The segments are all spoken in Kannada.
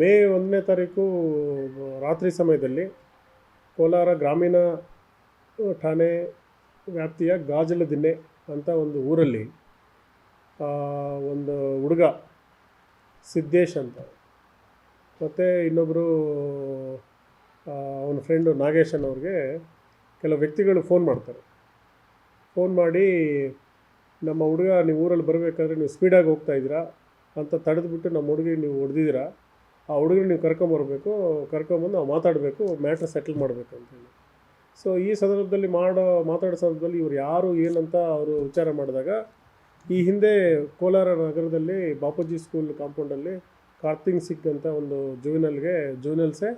ಮೇ ಒಂದನೇ ತಾರೀಕು, ರಾತ್ರಿ ಸಮಯದಲ್ಲಿ ಕೋಲಾರ ಗ್ರಾಮೀಣ ಠಾಣೆ ವ್ಯಾಪ್ತಿಯ ಗಾಜಲ ದಿನ್ನೆ ಅಂತ ಒಂದು ಊರಲ್ಲಿ ಒಂದು ಹುಡುಗ ಸಿದ್ದೇಶ್ ಅಂತ. ಮತ್ತು ಇನ್ನೊಬ್ಬರು ಅವನ ಫ್ರೆಂಡು ನಾಗೇಶನ್ ಅವ್ರಿಗೆ ಕೆಲವು ವ್ಯಕ್ತಿಗಳು ಫೋನ್ ಮಾಡ್ತಾರೆ. ಫೋನ್ ಮಾಡಿ, ನಮ್ಮ ಹುಡುಗ, ನೀವು ಊರಲ್ಲಿ ಬರಬೇಕಾದ್ರೆ ನೀವು ಸ್ಪೀಡಾಗಿ ಹೋಗ್ತಾ ಇದ್ದೀರಾ? ಅಂತ ತಡೆದುಬಿಟ್ಟು ನಮ್ಮ ಹುಡುಗಿ ನೀವು ಹೊಡೆದಿದ್ದೀರಾ? ಆ ಹುಡುಗರು ನೀವು ಕರ್ಕೊಂಬರ್ಬೇಕು, ಕರ್ಕೊಂಬಂದು ನಾವು ಮಾತಾಡಬೇಕು ಮ್ಯಾಟ್ರ್ ಸೆಟಲ್ ಮಾಡಬೇಕು ಅಂತೇಳಿ. ಸೊ ಈ ಸಂದರ್ಭದಲ್ಲಿ ಮಾಡೋ, ಮಾತಾಡೋ ಸಂದರ್ಭದಲ್ಲಿ ಇವ್ರು ಯಾರು, ಏನಂತ ಅವರು ವಿಚಾರ ಮಾಡಿದಾಗ, ಈ ಹಿಂದೆ ಕೋಲಾರ ನಗರದಲ್ಲಿ ಬಾಪೂಜಿ ಸ್ಕೂಲ್ ಕಾಂಪೌಂಡಲ್ಲಿ ಕಾರ್ತಿಂಗ್ ಸಿಕ್ ಅಂತ ಒಂದು ಜುವಿನಲ್ಗೆ ಜೂನಲ್ಸೇ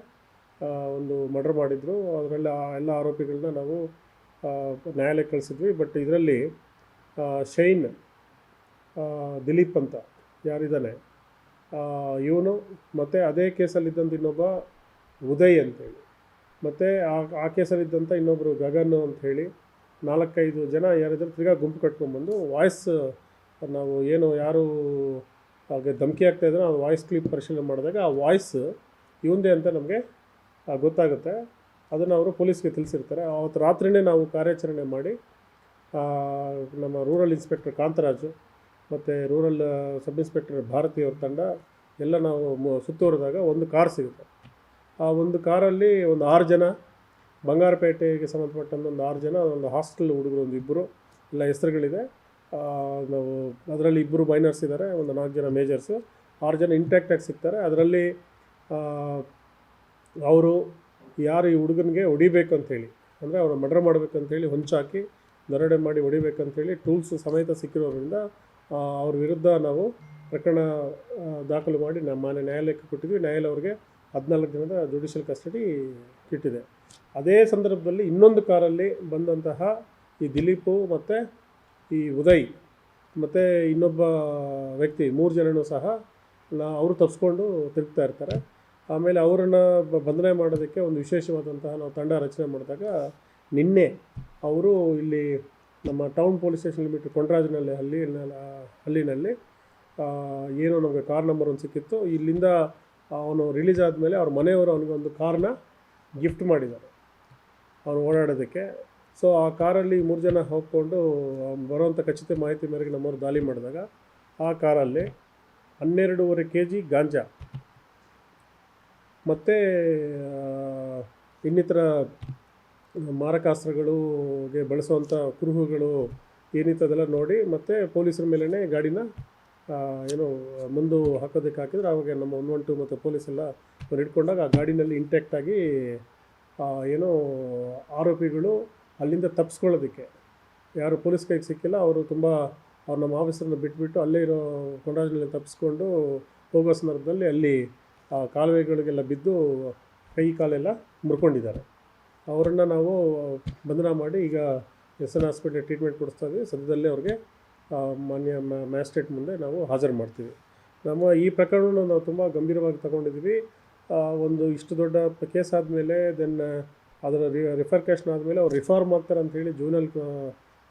ಒಂದು ಮರ್ಡರ್ ಮಾಡಿದ್ರು. ಅದರಲ್ಲಿ ಎಲ್ಲ ಆರೋಪಿಗಳನ್ನ ನಾವು ನ್ಯಾಯಾಲಯಕ್ಕೆ ಕಳಿಸಿದ್ವಿ. ಬಟ್ ಇದರಲ್ಲಿ ಶೈನ್ ದಿಲೀಪ್ ಅಂತ ಯಾರಿದ್ದಾನೆ ಇವನು ಮತ್ತು ಅದೇ ಕೇಸಲ್ಲಿದ್ದಂಥ ಇನ್ನೊಬ್ಬ ಉದಯ್ ಅಂತೇಳಿ. ಮತ್ತು ಆ ಆ ಕೇಸಲ್ಲಿದ್ದಂಥ ಇನ್ನೊಬ್ಬರು ಗಗನ್ ಅಂತ ಹೇಳಿ ನಾಲ್ಕೈದು ಜನ ಯಾರಿದ್ರು ತಿರ್ಗಾ ಗುಂಪು ಕಟ್ಕೊಂಡ್ಬಂದು ವಾಯ್ಸ್, ನಾವು ಏನು ಯಾರು ಹಾಗೆ ಧಮಕಿ ಆಗ್ತಾ ಇದ್ರೆ ಆ ವಾಯ್ಸ್ ಕ್ಲಿಪ್ ಪರಿಶೀಲನೆ ಮಾಡಿದಾಗ ಆ ವಾಯ್ಸ್ ಇವಂದೇ ಅಂತ ನಮಗೆ ಗೊತ್ತಾಗುತ್ತೆ. ಅದನ್ನು ಅವರು ಪೊಲೀಸ್ಗೆ ತಿಳಿಸಿರ್ತಾರೆ. ಅವತ್ತು ರಾತ್ರಿಯೇ ನಾವು ಕಾರ್ಯಾಚರಣೆ ಮಾಡಿ ನಮ್ಮ ರೂರಲ್ ಇನ್ಸ್ಪೆಕ್ಟರ್ ಕಾಂತರಾಜು ಮತ್ತು ರೂರಲ್ ಸಬ್ ಇನ್ಸ್ಪೆಕ್ಟರ್ ಭಾರತಿ ಅವ್ರ ತಂಡ, ಎಲ್ಲ ನಾವು ಸುತ್ತೋರಿದಾಗ ಒಂದು ಕಾರ್ ಸಿಗುತ್ತೆ. ಆ ಒಂದು ಕಾರಲ್ಲಿ ಒಂದು ಆರು ಜನ, ಬಂಗಾರಪೇಟೆಗೆ ಸಂಬಂಧಪಟ್ಟಂಥ ಒಂದು ಆರು ಜನ, ಒಂದು ಹಾಸ್ಟೆಲ್ ಹುಡುಗರು ಒಂದು ಇಬ್ಬರು, ಎಲ್ಲ ಹೆಸರುಗಳಿದೆ. ನಾವು ಅದರಲ್ಲಿ ಇಬ್ಬರು ಮೈನರ್ಸ್ ಇದ್ದಾರೆ, ಒಂದು ನಾಲ್ಕು ಜನ ಮೇಜರ್ಸು ಆರು ಜನ ಇಂಟ್ಯಾಕ್ಟಾಗಿ ಸಿಗ್ತಾರೆ. ಅದರಲ್ಲಿ ಅವರು ಯಾರು ಈ ಹುಡುಗನಿಗೆ ಹೊಡಿಬೇಕು ಅಂಥೇಳಿ ಅಂದರೆ ಅವರು ಮರ್ಡರ್ ಮಾಡಬೇಕಂತೇಳಿ ಹೊಂಚಾಕಿ ದರೋಡೆ ಮಾಡಿ ಹೊಡಿಬೇಕಂತೇಳಿ ಟೂಲ್ಸ್ ಸಮೇತ ಸಿಕ್ಕಿರೋದ್ರಿಂದ ಅವ್ರ ವಿರುದ್ಧ ನಾವು ಪ್ರಕರಣ ದಾಖಲು ಮಾಡಿ ನಮ್ಮ ಮನೆ ನ್ಯಾಯಾಲಯಕ್ಕೆ ಕೊಟ್ಟಿದ್ವಿ. ನ್ಯಾಯಾಲಯ ಅವ್ರಿಗೆ ಹದಿನಾಲ್ಕು ದಿನದ ಜುಡಿಷಿಯಲ್ ಕಸ್ಟಡಿ ಇಟ್ಟಿದೆ ಅದೇ ಸಂದರ್ಭದಲ್ಲಿ ಇನ್ನೊಂದು ಕಾರಲ್ಲಿ ಬಂದಂತಹ ಈ ದಿಲೀಪು ಮತ್ತು ಈ ಉದಯ್ ಮತ್ತು ಇನ್ನೊಬ್ಬ ವ್ಯಕ್ತಿ, ಮೂರು ಜನನೂ ಸಹ ನಾ ಅವರು ತಪ್ಪಿಸ್ಕೊಂಡು ತಿರುಗ್ತಾ ಇರ್ತಾರೆ. ಆಮೇಲೆ ಅವರನ್ನು ಬಂಧನ ಮಾಡೋದಕ್ಕೆ ಒಂದು ವಿಶೇಷವಾದಂತಹ ನಾವು ತಂಡ ರಚನೆ ಮಾಡಿದಾಗ ನಿನ್ನೆ ಅವರು ಇಲ್ಲಿ ನಮ್ಮ ಟೌನ್ ಪೊಲೀಸ್ ಸ್ಟೇಷನ್ ಲಿಮಿಟ್ ಕೊಂಡ್ರಾಜ್ನಲ್ಲಿ ಹಳ್ಳಿ ಹಳ್ಳಿನಲ್ಲಿ ಏನೋ ನಮಗೆ ಕಾರ್ ನಂಬರ್ ಒಂದು ಸಿಕ್ಕಿತ್ತು. ಇಲ್ಲಿಂದ ಅವನು ರಿಲೀಸ್ ಆದಮೇಲೆ ಅವ್ರ ಮನೆಯವರು ಅವನಿಗೊಂದು ಕಾರ್ನ ಗಿಫ್ಟ್ ಮಾಡಿದ್ದಾರೆ. ಅವನು ಓಡಾಡೋದಕ್ಕೆ. ಸೊ ಆ ಕಾರಲ್ಲಿ ಮೂರು ಜನ ಹೋಗ್ಕೊಂಡು ಬರುವಂಥ ಖಚಿತ ಮಾಹಿತಿ ಮೇರೆಗೆ ನಮ್ಮವರು ದಾಳಿ ಮಾಡಿದಾಗ, ಆ ಕಾರಲ್ಲಿ ಹನ್ನೆರಡೂವರೆ ಕೆ ಜಿ ಗಾಂಜಾ ಮತ್ತು ಇನ್ನಿತರ ಮಾರಕಾಸ್ತ್ರಗಳಿಗೆ ಬಳಸುವಂಥ ಕುರುಹುಗಳು ಏನಿತ್ತು ಅದೆಲ್ಲ ನೋಡಿ ಮತ್ತು ಪೊಲೀಸರ ಮೇಲೇ ಗಾಡಿನ ಏನು, ಮುಂದು ಹಾಕೋದಕ್ಕೆ ಹಾಕಿದ್ರೆ ಅವಾಗ ನಮ್ಮ ಒನ್ ಒನ್ ಟು ಮತ್ತು ಪೊಲೀಸೆಲ್ಲ ಹಿಡ್ಕೊಂಡಾಗ ಆ ಗಾಡಿನಲ್ಲಿ ಇಂಟ್ಯಾಕ್ಟಾಗಿ ಏನು, ಆರೋಪಿಗಳು ಅಲ್ಲಿಂದ ತಪ್ಪಿಸ್ಕೊಳ್ಳೋದಕ್ಕೆ ಯಾರು ಪೊಲೀಸ್ ಕೈಗೆ ಸಿಕ್ಕಿಲ್ಲ, ಅವರು ತುಂಬ ಅವ್ರು ನಮ್ಮ ಆಫೀಸರನ್ನ ಬಿಟ್ಬಿಟ್ಟು ಅಲ್ಲೇ ಇರೋ ಕೊಂಡಾಜಿನಲ್ಲಿ ತಪ್ಪಿಸ್ಕೊಂಡು ಹೋಗೋ ಸಂದರ್ಭದಲ್ಲಿ ಅಲ್ಲಿ ಕಾಲುವೆಗಳಿಗೆಲ್ಲ ಬಿದ್ದು ಕೈ ಕಾಲೆಲ್ಲ ಮುರ್ಕೊಂಡಿದ್ದಾರೆ. ಅವರನ್ನು ನಾವು ಬಂಧನ ಮಾಡಿ ಈಗ ಎಸ್ ಎನ್ ಹಾಸ್ಪಿಟ್ಲಿಗೆ ಟ್ರೀಟ್ಮೆಂಟ್ ಕೊಡಿಸ್ತಾ ಇದ್ದೀವಿ ಸದ್ಯದಲ್ಲೇ ಅವ್ರಿಗೆ ಮಾನ್ಯ ಮ್ಯಾಜಿಸ್ಟ್ರೇಟ್ ಮುಂದೆ ನಾವು ಹಾಜರು ಮಾಡ್ತೀವಿ. ನಮ್ಮ ಈ ಪ್ರಕರಣವನ್ನು ನಾವು ತುಂಬ ಗಂಭೀರವಾಗಿ ತಗೊಂಡಿದ್ದೀವಿ. ಒಂದು ಇಷ್ಟು ದೊಡ್ಡ ಕೇಸ್ ಆದಮೇಲೆ, ದೆನ್ ಅದರ ರಿಫರ್ಕೇಷನ್ ಆದಮೇಲೆ ಅವ್ರು ರಿಫಾರ್ಮ್ ಮಾಡ್ತಾರೆ ಅಂತ ಹೇಳಿ ಜೂನಲ್ಲಿ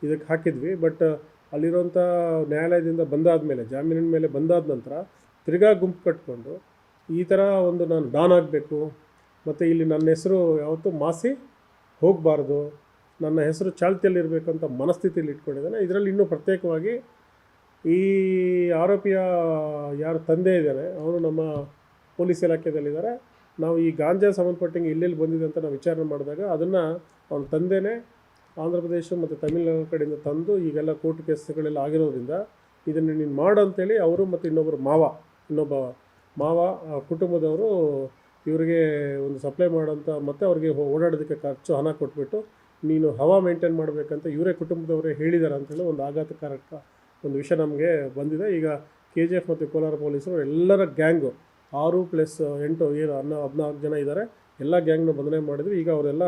ಇದಕ್ಕೆ ಹಾಕಿದ್ವಿ. ಬಟ್ ಅಲ್ಲಿರುವಂಥ ನ್ಯಾಯಾಲಯದಿಂದ ಬಂದಾದಮೇಲೆ, ಜಾಮೀನಿನ ಮೇಲೆ ಬಂದಾದ ನಂತರ ತಿರ್ಗಾ ಗುಂಪು ಕಟ್ಕೊಂಡು ಈ ಥರ ಒಂದು ನಾನು ಡಾನ್ ಆಗಬೇಕು ಮತ್ತು ಇಲ್ಲಿ ನನ್ನ ಹೆಸರು ಯಾವತ್ತೂ ಮಾಸಿ ಹೋಗಬಾರ್ದು. ನನ್ನ ಹೆಸರು ಚಾಲ್ತಿಯಲ್ಲಿರಬೇಕಂತ ಮನಸ್ಥಿತಿಯಲ್ಲಿ ಇಟ್ಕೊಂಡಿದ್ದಾನೆ. ಇದರಲ್ಲಿ ಇನ್ನೂ ಪ್ರತ್ಯೇಕವಾಗಿ ಈ ಆರೋಪಿಯ ಯಾರು ತಂದೆ ಇದ್ದಾನೆ ಅವನು ನಮ್ಮ ಪೊಲೀಸ್ ಇಲಾಖೆಯಲ್ಲಿದ್ದಾರೆ. ನಾವು ಈ ಗಾಂಜಾ ಸಂಬಂಧಪಟ್ಟಂಗೆ ಎಲ್ಲೆಲ್ಲಿ ಬಂದಿದೆ ಅಂತ ನಾವು ವಿಚಾರಣೆ ಮಾಡಿದಾಗ ಅದನ್ನು ಅವನ ತಂದೆನೇ ಆಂಧ್ರ ಪ್ರದೇಶ ಮತ್ತು ತಮಿಳುನಾಡು ಕಡೆಯಿಂದ ತಂದು ಈಗೆಲ್ಲ ಕೋರ್ಟ್ ಕೇಸ್ಗಳೆಲ್ಲ ಆಗಿರೋದ್ರಿಂದ ಇದನ್ನು ನೀನು ಮಾಡು ಅಂತೇಳಿ ಅವರು ಮತ್ತು ಇನ್ನೊಬ್ಬರು ಮಾವ, ಇನ್ನೊಬ್ಬ ಮಾವ ಕುಟುಂಬದವರು ಇವರಿಗೆ ಒಂದು ಸಪ್ಲೈ ಮಾಡೋಂಥ ಮತ್ತು ಅವ್ರಿಗೆ ಓಡಾಡೋದಕ್ಕೆ ಖರ್ಚು ಹಣ ಕೊಟ್ಬಿಟ್ಟು ನೀನು ಹವಾ ಮೇಂಟೈನ್ ಮಾಡಬೇಕಂತ ಇವರೇ ಕುಟುಂಬದವರೇ ಹೇಳಿದ್ದಾರೆ ಅಂತೇಳಿ ಒಂದು ಆಘಾತಕಾರಕ ಒಂದು ವಿಷಯ ನಮಗೆ ಬಂದಿದೆ. ಈಗ ಕೆ ಜಿ ಎಫ್ ಮತ್ತು ಕೋಲಾರ ಪೊಲೀಸರು ಎಲ್ಲರ ಗ್ಯಾಂಗು ಆರು ಪ್ಲಸ್ ಎಂಟು ಏನು ಹನ್ನ ಹದಿನಾಲ್ಕು ಜನ ಇದ್ದಾರೆ ಎಲ್ಲ ಗ್ಯಾಂಗ್ನ ಬಂಧನೆ ಮಾಡಿದ್ವಿ. ಈಗ ಅವರೆಲ್ಲ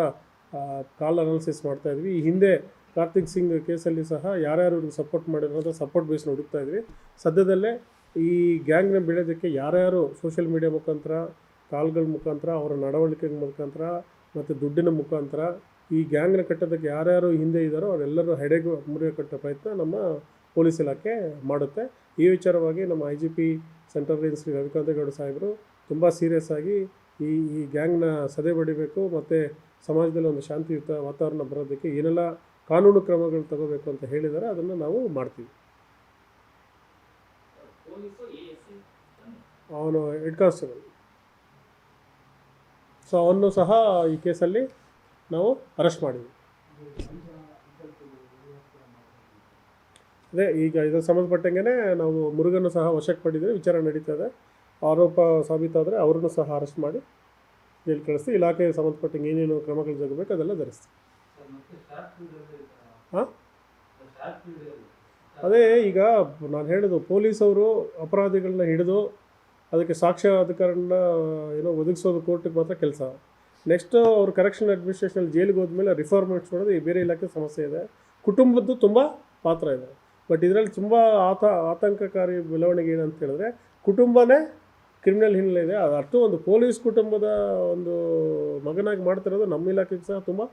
ಕಾಲ್ ಅನಾಲಿಸಿಸ್ ಮಾಡ್ತಾ ಇದ್ವಿ. ಈ ಹಿಂದೆ ಕಾರ್ತಿಕ್ ಸಿಂಗ್ ಕೇಸಲ್ಲಿ ಸಹ ಯಾರ್ಯಾರು ಇವ್ರಿಗೆ ಸಪೋರ್ಟ್ ಅಂತ ಸಪೋರ್ಟ್ ಬೇಸ್ನ ಹುಡುಕ್ತಾ ಇದ್ವಿ. ಸದ್ಯದಲ್ಲೇ ಈ ಗ್ಯಾಂಗ್ನ ಬೆಳೆಯೋದಕ್ಕೆ ಯಾರ್ಯಾರು ಸೋಷಿಯಲ್ ಮೀಡಿಯಾ ಮುಖಾಂತರ ಕಾಲ್ಗಳ ಮುಖಾಂತರ, ಅವರ ನಡವಳಿಕೆ ಮುಖಾಂತರ ಮತ್ತು ದುಡ್ಡಿನ ಮುಖಾಂತರ ಈ ಗ್ಯಾಂಗ್ನ ಕಟ್ಟೋದಕ್ಕೆ ಯಾರ್ಯಾರು ಹಿಂದೆ ಇದ್ದಾರೋ ಅವರೆಲ್ಲರೂ ಹೆಡೆಗೆ ಮುರಿಯ ಕಟ್ಟೋ ಪ್ರಯತ್ನ ನಮ್ಮ ಪೊಲೀಸ್ ಇಲಾಖೆ ಮಾಡುತ್ತೆ. ಈ ವಿಚಾರವಾಗಿ ನಮ್ಮ I G P central range Shri Ravikanthe Gowda ಸಾಹೇಬರು ತುಂಬ ಸೀರಿಯಸ್ ಆಗಿ ಈ ಈ ಗ್ಯಾಂಗ್ನ ಸದೆ ಬಡಿಬೇಕು ಮತ್ತು ಸಮಾಜದಲ್ಲಿ ಒಂದು ಶಾಂತಿಯುತ ವಾತಾವರಣ ಬರೋದಕ್ಕೆ ಏನೆಲ್ಲ ಕಾನೂನು ಕ್ರಮಗಳು ತಗೋಬೇಕು ಅಂತ ಹೇಳಿದ್ದಾರೆ, ಅದನ್ನು ನಾವು ಮಾಡ್ತೀವಿ. ಅವನು ಹೆಡ್ ಕಾನ್ಸ್ಟೇಬಲ್. ಸೊ ಅವನ್ನು ಸಹ ಈ ಕೇಸಲ್ಲಿ ನಾವು ಅರೆಸ್ಟ್ ಮಾಡಿದ್ವಿ. ಅದೇ, ಈಗ ಇದಕ್ಕೆ ಸಂಬಂಧಪಟ್ಟಂಗೆ ನಾವು ಮುರುಗನ್ನು ಸಹ ವಶಕ್ಕೆ ಪಡೆದಿದ್ದೀವಿ ವಿಚಾರಣೆ ನಡೀತಾ ಇದೆ ಆರೋಪ ಸಾಬೀತಾದರೆ ಅವರನ್ನು ಸಹ ಅರೆಸ್ಟ್ ಮಾಡಿ ಜೈಲು ಕಳಿಸಿ, ಇಲಾಖೆಗೆ ಸಂಬಂಧಪಟ್ಟಂಗೆ ಏನೇನು ಕ್ರಮಗಳು ಜಗಬೇಕು ಅದೆಲ್ಲ ಧರಿಸ್ತೀವಿ. ಹಾಂ ಅದೇ, ಈಗ ನಾನು ಹೇಳಿದ್ದು, ಪೊಲೀಸವರು ಅಪರಾಧಿಗಳನ್ನ ಹಿಡಿದು ಅದಕ್ಕೆ ಸಾಕ್ಷ್ಯ ಅಧಿಕಾರನ, ಏನೋ ಒದಗಿಸೋದು ಕೋರ್ಟಿಗೆ ಮಾತ್ರ ಕೆಲಸ. ನೆಕ್ಸ್ಟ್ ಅವರು ಕರೆಕ್ಷನ್ ಅಡ್ಮಿನಿಸ್ಟ್ರೇಷನಲ್ಲಿ ಜೈಲಿಗೆ ಹೋದ್ಮೇಲೆ ರಿಫಾರ್ಮ್ ಮಾಡಿಸ್ಕೊಳ್ಳೋದು ಈ ಬೇರೆ ಇಲಾಖೆ ಸಮಸ್ಯೆ ಇದೆ. ಕುಟುಂಬದ್ದು ತುಂಬ ಪಾತ್ರ ಇದೆ. ಬಟ್ ಇದರಲ್ಲಿ ತುಂಬ ಆತ, ಆತಂಕಕಾರಿ ಬೆಳವಣಿಗೆ ಏನಂತ ಹೇಳಿದ್ರೆ ಕುಟುಂಬನೇ ಕ್ರಿಮಿನಲ್ ಹಿನ್ನೆಲೆ ಇದೆ. ಅದು ಅಷ್ಟು ಒಂದು ಪೊಲೀಸ್ ಕುಟುಂಬದ ಒಂದು ಮಗನಾಗಿ ಮಾಡ್ತಿರೋದು ನಮ್ಮ ಇಲಾಖೆಗೆ ಸಹ ತುಂಬ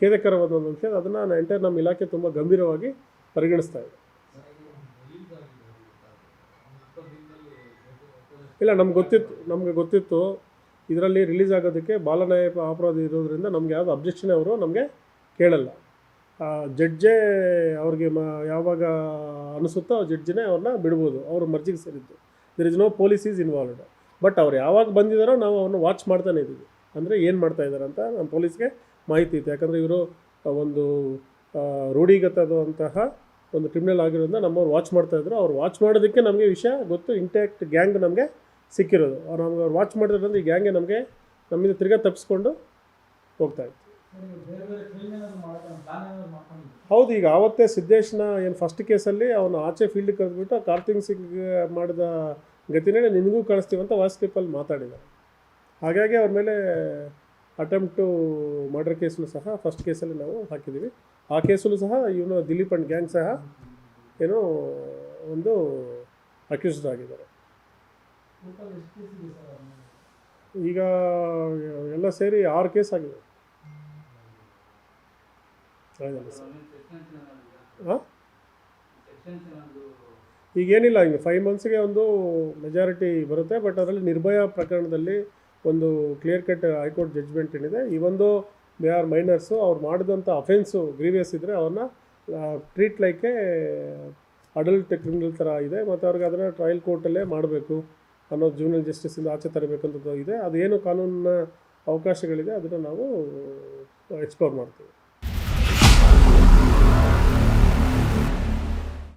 ಖೇದಕರವಾದ ಒಂದು ವಿಷಯ ಅದನ್ನು ಎಂಟೈರ್ ನಮ್ಮ ಇಲಾಖೆ ತುಂಬ ಗಂಭೀರವಾಗಿ ಪರಿಗಣಿಸ್ತಾ ಇದೆ. ಇಲ್ಲ, ನಮ್ಗೆ ಗೊತ್ತಿತ್ತು, ನಮಗೆ ಗೊತ್ತಿತ್ತು. ಇದರಲ್ಲಿ ರಿಲೀಸ್ ಆಗೋದಕ್ಕೆ ಬಾಲನಾಯ ಅಪರಾಧ ಇರೋದ್ರಿಂದ ನಮ್ಗೆ ಯಾವುದು ಅಬ್ಜೆಕ್ಷನ್ ಅವರು ನಮಗೆ ಕೇಳಲ್ಲ. ಜಡ್ಜೇ ಅವ್ರಿಗೆ ಮ, ಯಾವಾಗ ಅನಿಸುತ್ತೋ ಆ ಜಡ್ಜಿನೇ ಅವ್ರನ್ನ ಬಿಡ್ಬೋದು, ಅವ್ರ ಮರ್ಜಿಗೆ ಸೇರಿದ್ದು. There is no police is involved but ಅವ್ರು ಯಾವಾಗ ಬಂದಿದ್ದಾರೋ ನಾವು ಅವ್ರನ್ನ ವಾಚ್ ಮಾಡ್ತಾನೆ ಇದ್ದೀವಿ. ಅಂದರೆ ಏನು ಮಾಡ್ತಾ ಇದ್ದಾರೆ ಅಂತ ನಮ್ಮ ಪೊಲೀಸ್ಗೆ ಮಾಹಿತಿ ಇತ್ತು. ಯಾಕಂದರೆ ಇವರು ಒಂದು ರೂಢಿಗತದಂತಹ ಒಂದು ಕ್ರಿಮಿನಲ್ ಆಗಿರೋದ್ರಿಂದ ನಮ್ಮವ್ರು ವಾಚ್ ಮಾಡ್ತಾ ಇದ್ರು. ಅವ್ರು ವಾಚ್ ಮಾಡೋದಕ್ಕೆ ನಮಗೆ ವಿಷಯ ಗೊತ್ತು. ಇಂಟ್ಯಾಕ್ಟ್ ಗ್ಯಾಂಗ್ ನಮಗೆ ಸಿಕ್ಕಿರೋದು. ಅವ್ರು ನಮ್ಗೆ ಅವ್ರು ವಾಚ್ ಮಾಡಿದ್ರೆ ಈ ಗ್ಯಾಂಗೆ ನಮಗೆ ನಮ್ಮಿಂದ ತಿರ್ಗಾ ತಪ್ಪಿಸ್ಕೊಂಡು ಹೋಗ್ತಾ ಇತ್ತು. ಹೌದು, ಈಗ ಆವತ್ತೇ ಸಿದ್ದೇಶ್ನ ಏನು ಫಸ್ಟ್ ಕೇಸಲ್ಲಿ ಅವನು ಆಚೆ ಫೀಲ್ಡಿಗೆ ಕರೆದ್ಬಿಟ್ಟು ಕಾರ್ತಿಕ್ ಸಿಂಗ್ ಮಾಡಿದ ಗತಿನೇ ನಿನಗೂ ಕಳಿಸ್ತೀವಿ ಅಂತ ವಾಯ್ಸ್ ಕ್ಲಿಪ್ಪಲ್ಲಿ ಮಾತಾಡಿದ್ದಾರೆ. ಹಾಗಾಗಿ ಅವ್ರ ಮೇಲೆ ಅಟೆಂಪ್ಟು ಮರ್ಡರ್ ಕೇಸನ್ನು ಸಹ ಫಸ್ಟ್ ಕೇಸಲ್ಲಿ ನಾವು ಹಾಕಿದ್ದೀವಿ. ಆ ಕೇಸಲ್ಲೂ ಸಹ ಇವನು ದಿಲೀಪ್ ಅಂಡ್ ಗ್ಯಾಂಗ್ ಸಹ ಏನೋ ಒಂದು ಅಕ್ಯೂಸ್ಡ್ ಆಗಿದ್ದಾರೆ? ಈಗ ಎಲ್ಲ ಸೇರಿ ಆರು ಕೇಸ್ ಆಗಿದೆ. ಹಾಂ ಈಗೇನಿಲ್ಲ ಹಿಂಗೆ ಫೈವ್ ಮಂತ್ಸ್ಗೆ ಒಂದು ಮೆಜಾರಿಟಿ ಬರುತ್ತೆ ಬಟ್ ಅದರಲ್ಲಿ ನಿರ್ಭಯ ಪ್ರಕರಣದಲ್ಲಿ ಒಂದು ಕ್ಲಿಯರ್ ಕಟ್ ಹೈಕೋರ್ಟ್ ಜಡ್ಜ್ಮೆಂಟ್ ಏನಿದೆ. ಈ ಒಂದು ದೇ ಆರ್ ಮೈನರ್ಸು ಅವ್ರು ಮಾಡಿದಂಥ ಅಫೆನ್ಸು ಗ್ರೀವಿಯಸ್ ಇದ್ದರೆ ಅವ್ರನ್ನ ಟ್ರೀಟ್ ಲೈಕೆ ಅಡಲ್ಟ್ ಕ್ರಿಮಿನಲ್ ಥರ ಇದೆ ಮತ್ತು ಅವ್ರಿಗೆ ಅದನ್ನು ಟ್ರಯಲ್ ಕೋರ್ಟಲ್ಲೇ ಮಾಡಬೇಕು ಅನ್ನೋದು ಜೂನಿಯರ್ ಜಸ್ಟಿಸಿಂದ ಆಚೆ ತರಬೇಕಂತದ್ದು ಇದೆ ಅದೇನು ಕಾನೂನಿನ ಅವಕಾಶಗಳಿದೆ ಅದನ್ನು ನಾವು ಎಕ್ಸ್ಪ್ಲೋರ್ ಮಾಡ್ತೀವಿ.